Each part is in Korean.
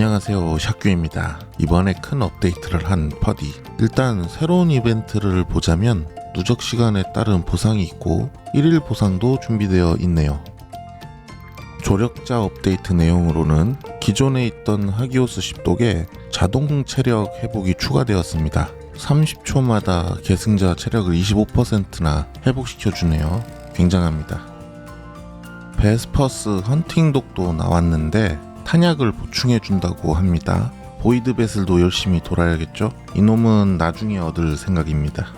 안녕하세요. 샤큐입니다. 이번에 큰 업데이트를 한 퍼디. 일단 새로운 이벤트를 보자면 누적 시간에 따른 보상이 있고 1일 보상도 준비되어 있네요. 조력자 업데이트 내용으로는 기존에 있던 하기오스 10독에 자동 체력 회복이 추가되었습니다. 30초마다 계승자 체력을 25%나 회복시켜주네요. 굉장합니다. 베스퍼스 헌팅독도 나왔는데 탄약을 보충해 준다고 합니다. 보이드 배슬도 열심히 돌아야겠죠? 이놈은 나중에 얻을 생각입니다.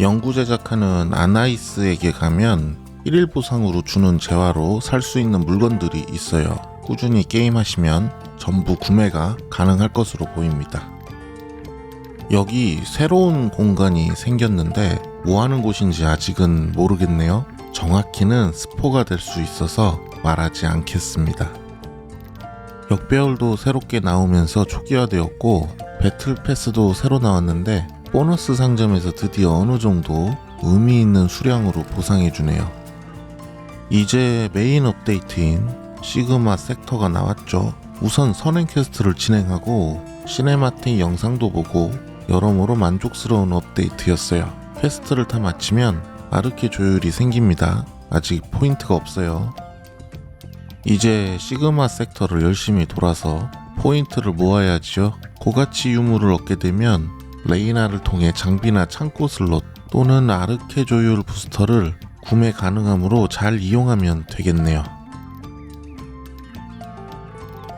연구 제작하는 아나이스에게 가면 1일 보상으로 주는 재화로 살 수 있는 물건들이 있어요. 꾸준히 게임하시면 전부 구매가 가능할 것으로 보입니다. 여기 새로운 공간이 생겼는데 뭐 하는 곳인지 아직은 모르겠네요. 정확히는 스포가 될 수 있어서 말하지 않겠습니다. 역배열도 새롭게 나오면서 초기화되었고 배틀 패스도 새로 나왔는데 보너스 상점에서 드디어 어느 정도 의미 있는 수량으로 보상해주네요. 이제 메인 업데이트인 시그마 섹터가 나왔죠. 우선 선행 퀘스트를 진행하고 시네마틱 영상도 보고 여러모로 만족스러운 업데이트였어요. 퀘스트를 다 마치면 아르케 조율이 생깁니다. 아직 포인트가 없어요. 이제 시그마 섹터를 열심히 돌아서 포인트를 모아야지요. 고가치 유물을 얻게 되면 레이나를 통해 장비나 창고 슬롯 또는 아르케 조율 부스터를 구매 가능하므로 잘 이용하면 되겠네요.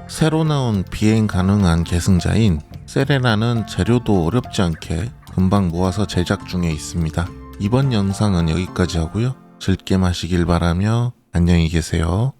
새로 나온 비행 가능한 계승자인 세레나는 재료도 어렵지 않게 금방 모아서 제작 중에 있습니다. 이번 영상은 여기까지 하고요. 즐게 마시길 바라며 안녕히 계세요.